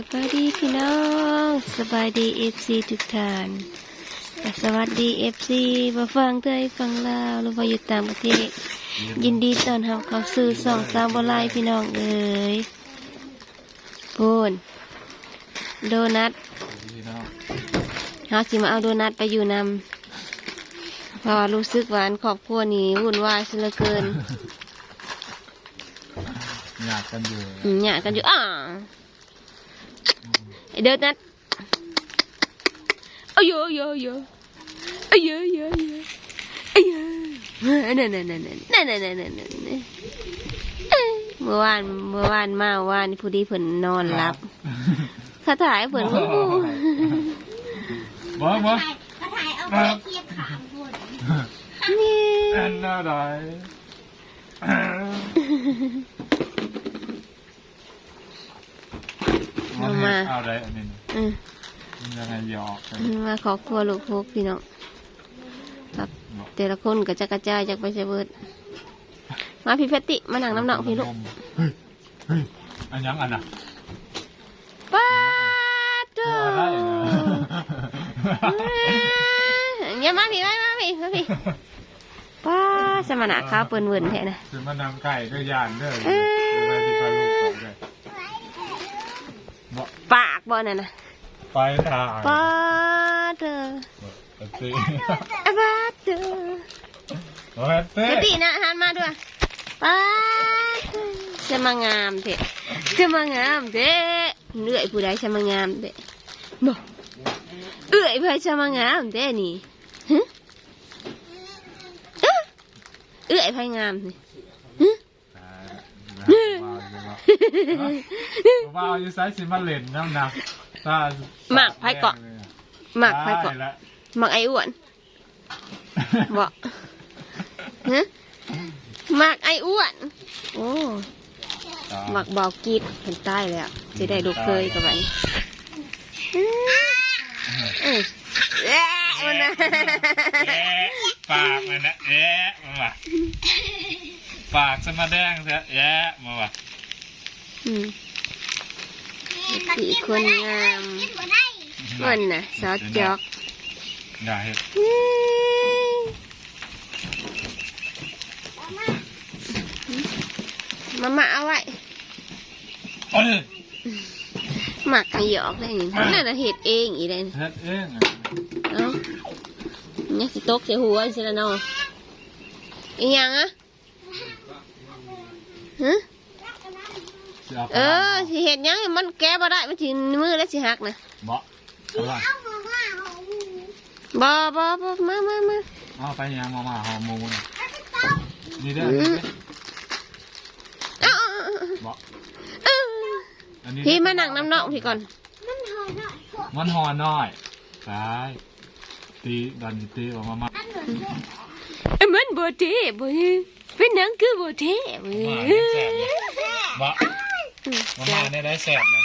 สบายดีพี่น้องสบายดีเอฟซีทุกท่านและสวัสดีเอฟซีมาฟังไทยฟังลาวหรือว่าอยู่ต่างประเทศ ยินดีต้อนรับเข้าสู่สองสามบลายพี่น้องเอ๋ยพูนโดนัทพี่น้องเฮาสิมาเอาโดนัทไปอยู่นำเพราะว่ารู้สึกว่าอันครอบครัวนี้วุ่นวายเสียเหลือเกินอยากกันอยู่อืมเนี่ยกันอยู่อ่าไอ เดินนัดเอาเยอะเยอะเยอะเอาเยอะเยอะเยอะเอาเยอะนั่นนั่นนั่นนั่นนั่นนั่นนั่นนั่นนั่นเมื่อวานเมื่อวานมาเมื่อวานผู้ดีเพิ่นนอนหลับเขาถ่ายเพิ่นวู้วู้บ่บ่ถ่าถ่ายเอาไปเทียบขามคุณนี่แอนน่าได้ เอามา เอาได้อันนี้อืมมันยังไงหยอกกันมาขอบครัวลูกพกพี่น้องครับแต่ละคนก็จะกระจายจากไปเสเบิดมาพี่เพชรติมานั่งน้ำหนักพี่ลูกเฮ้ยเฮ้ยอันยังอันน่ะป้าดเด้เอาได้เหรอออย่ามาพี่มามาพี่มาพี่ป้าดสมณะข้าวเปิ้นเวินแท้นะคือมานำไก่ก็ยานเด้อเอ้ยดูแลที่พาลูกเขาด้วย บ่ปากบ่นั่นน่ะไปทางป้าดเด้อปกติอะป้าดเด้อโอ้ยเต้เพชรตินะหันมาด้วยป้าดจะมางามเถอะจะมางามเถอะเลื่อยผู้ใดจะมางามเถอะบ่เอื้อยผู้ใดจะมางามเถอะนี่ฮะเอ้อเอื้อยผู้ใดงามนี่ฮะ ว้าวอยู่ไซส์สิมาเล่นน้ำหนักถ้าหมักไผ่เกาะ หมักไปก่อนได้แล้วหมักไอ้อ้วนบ่ฮะหมักไอ้อ้วน โอ้หมักบอกกีดเป็นใต้แล้วจะได้ลูกเคยกับมันอืมเอ๊ะมันนะแอะปากมันนะแอะมาว่ะปากจะมาแดงเสียแอะมาว่ะ อืมสี่คนงามกินบ่ได้อ้วนน่ะซอสจอกอย่าเห็ดอืมมามาเอาไว้เอ้ยหมักกันหยอกได้นี่นั่นน่ะเห็ดเองอีเลยเฮ็ดเองอะเอ้าเนี่ยสิตกใส่หัวสิละเนาะอีหยังอะฮะ สิาไปเออสิเห็ดหยังให้มันแก้บ่ได้มันสิมือแล้วสิหักนะบ่เอาล่ะเอามาว่าเอาบ่บ่บ่มามามาเอาไปยังมามาหอมหมูน่ะเอาไปต้มนี่เด้ออืมเอาเอาเอาบ่เอาอันนี้พี่มานั่งน้ำนอกพี่ก่อน มันหอยหน่อยพวกมันหอน้อยตายตีดันนี่ตีออกมามาอันเหมือนพวกเอ้ยมันบ่เท่บ่เป็นหนังคือบ่เท่เว้มาเนี่ยแสบยเนี่ยบ่ มามาเนี่ยได้แสบเนี่ย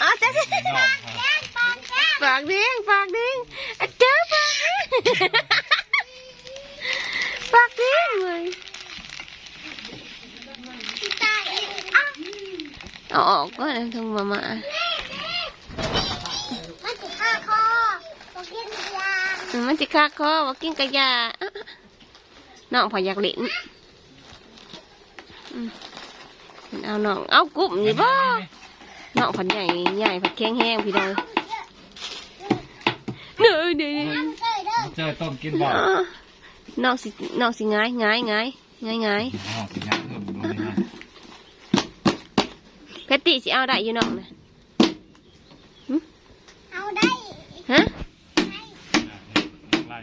อ๋อจ้ะจ้ะในนอกครับฝากเด้งฝากเด้งอะเจ้าฝากเด้งฝากเด้งเลยตายอีกอะเอาออกก็ได้ทงมามามันจะฆ่าคอบอกกินยาอืมมันสิคาคอว่ากินกะยาอะน้องพออยากเล่นอืม เอาน้องเอากลุ่มนี่บ่น้องผันใหญ่ใหญ่ผัดแข็งแห้งพี่น้องเนื้อเนื้อเอ้ยเด้อเจอต้มกินบ่น้องสิน้องสิง่ายง่ายง่ายง่ายง่ายอ๋อสิงานเพิ่มดูนี่นะเพชรติสิเอาได้อยู่น้องนะเอาได้ฮะไล่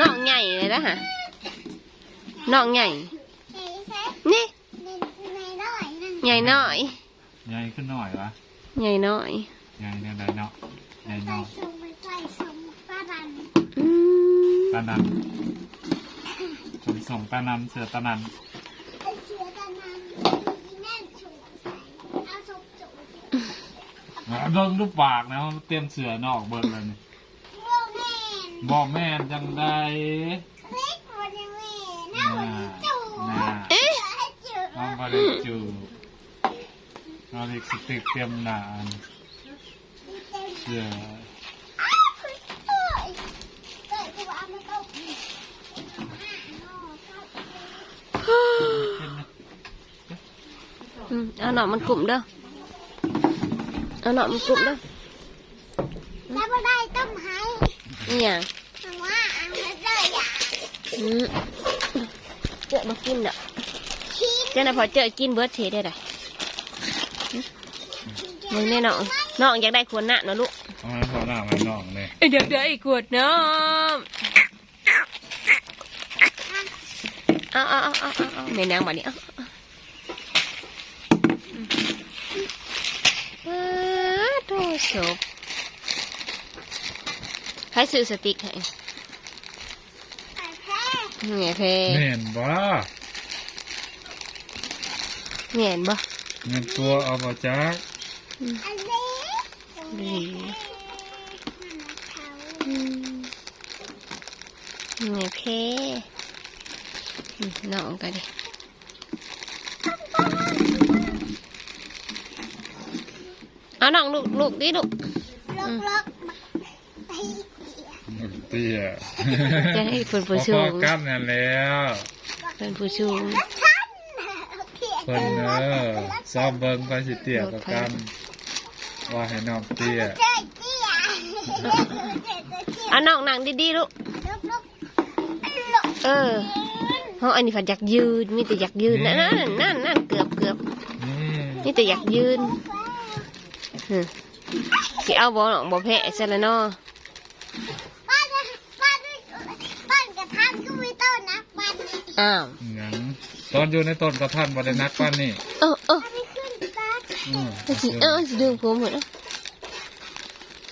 น้องใหญ่เลยนะฮะน้องใหญ่ ใส่ใส่ นี่ ในในร้อยนั่น ใหญ่น้อยใหญ่ขึ้นหน่อยวะใหญ่น้อยใหญ่เนี่ยได้เนาะใหญ่ใส่เนาะส่งไปใส่ส่งป้าดันอืมตานันผมส่งตานันเสือตานันไอเสือตะนันอีแม่ฉุกใส่เอาสุกจุกเบิ่งรูปปากนะเตรียมเสือนอกเบิ่งเลยนี่โรแมนบอกแม่นจังได้ คลิกวันยังแม่น่าวันจูให้จูน้องก็ได้จู นาฬิกสติกเตรียมหนานเสืออันนั้นมันกลุ่มเด้ออันนั้นมันกลุ่มเด้อแล้วบ่ได้ต้มไห้เนี่ยว่าอันนั้นเลยอ่ะเจ๊มากินเด้อเจ๊น่ะพอเจ๊กินเบิร์ดเทได้ไหม นี่ยน้องน้องอยากได้ขวดหน้ำนะลูกเอามาขดหน้ามาน้องเลยเดี๋ยวเดี๋ยวอีกขวดน้ำเอาเอาเอาเอาเอาแม่นางมาเนี่ยโอ้โหให้ซื้อสติ๊กให้เหงี่ยเพแม่นบ้าเหงียบ้าเงินตัวเอาบ่จัก นี่ไงเคน้องก็ดิเอาน้องลูกลูกดิลูกเตี้ยจะให้เพื่นผู้ชูงกั้นั่นแล้วเป็นผู้ชูงเพื่นเนอซ้อมเบิ้งไปสิเตี้ยก็กัน ว่าให้น้องเตี้ยอะน้องนั่งดีๆลูกเออเพราะอันนี้ฝันอยากยืนมีแต่อยากยืนนั่นนั่นนั่นเกือบเกือบมีแต่อยากยืนสิเอาบอหบองเพ้ใช่แล้วเนาะอ้าว ตอนอยู่ในต้นกระท่านบ่ไดนักปั้นนี่ เออเออ มันสีอ้าวสีดึงมเลยนะ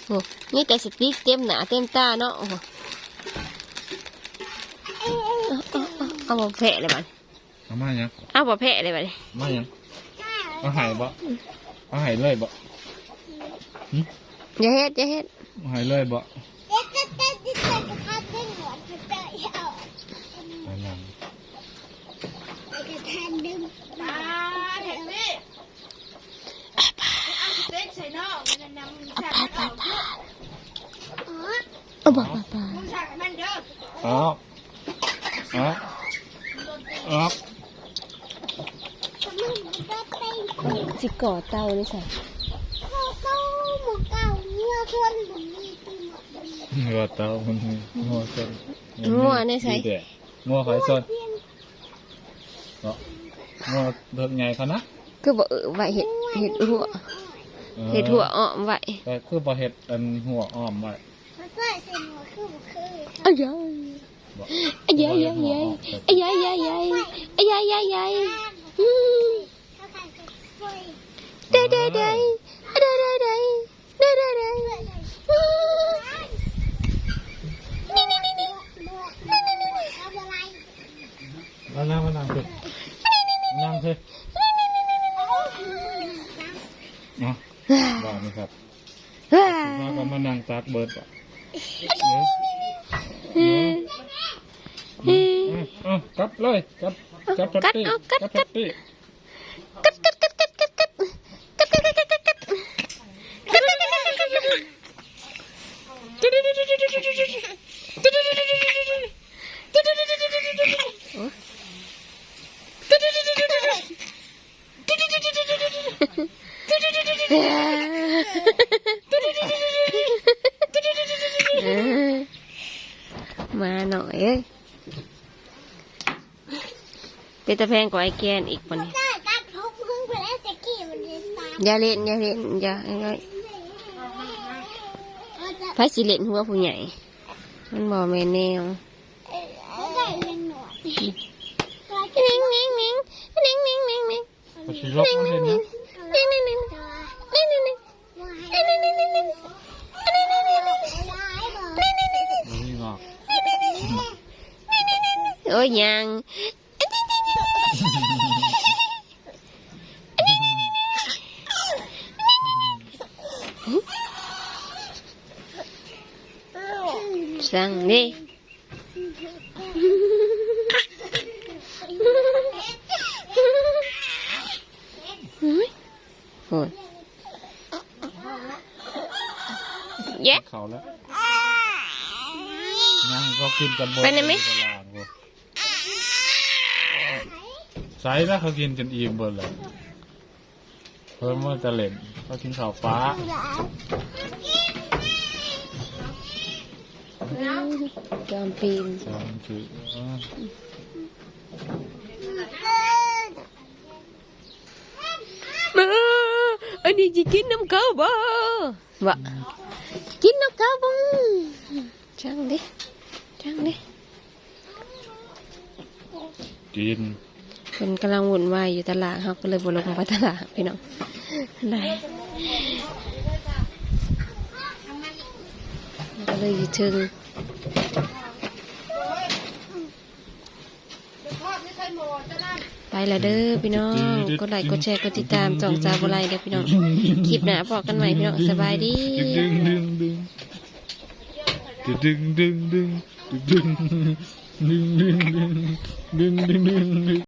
โอ้นี่แต่สติ๊กเต็มหนาเต็มตาเนาะโอ้เอาบอแผลเลยบัดเอามาเนี่ยเอาบอแผลเลยบัดมาเนี่ยเอาหายบ่เอาหายเลยบ่อย่าเฮ็ดอย่าเฮ็ดเอาหายเลยบ่ ออกออกออกสิก่อเตาเลยใช่เตาหมกเตาเนื้อชนหมูมีตีหมดเนื้อเตามันงัวชนงัวในใส่งัวหอยชนเนาะงัวเด็กไงเขานะคือบ่เอวเห็ดเห็ดหัวเห็ดหัวอ้อมไว้แต่คือบ่เห็ดอันหัวอ้อมไว้ Ây da Ây da da da Ây da da da Ây da da da Đây đây đây. Đây đây đây. Đây đây đây. Đi đi đi đi Đi đi đi đi Vào nào vào nào kìa. Nam thế. Nó Vào này ครับมาก็มานั่งตากเบิร์ด อืมอืมอืมกัดเลยกัดกัดกัดตี้กัดกัดตี้ มาหน่อยเอ้ยเป็นตะแพงกว่าไอ้แกนอีกปะเนี่ยได้ตัดพกมึงไปแล้วสกี้มันเลยตายอย่าเล่นอย่าเล่นอย่าอย่าเราจะไผสิเล่นหัวผู้ใหญ่ มันบ่แม่นแนวเราได้เลี้ยงหนวดนิ่งนิ่งนิ่งนิ่งนิ่งนิ่งนิ่งก็ชิลกมาเห็นนะนิ่งนิ่งนิ่งนิ่งนิ่ง ยยังสั่งดิโอ้ยแยะเขาแล้วยังก็กินกันบ่ไปไหนไหม ตลาดบ่ ใส่แล้วเขากินจนอิ่มเบิดเลยเพิ่มว่าจะเล่นเขากินข้าวฟ้าจอมปีนสองคืออ่ามาอันนี้จะกินน้ำข้าวบ่วะกินน้ำข้าวบ่ช่างดิช่างดิกิน คนกำลังวุ่นวายอยู่ตลาดเขาก็เลยบ่ลงไปตลาดพี่น้องได้ก็เลยอยู่ถึงไม่เคยโมจะนั่นไปละเด้อพี่น้องกดไลค์กดแชร์กดติดตามจ่องจาบุไรเด้อพี่น้องคลิปหน้าพบกันใหม่พี่น้องสบายดีดึงดึงดึงดึงดึงดึงดึงดึงดึงดึงดึงดึง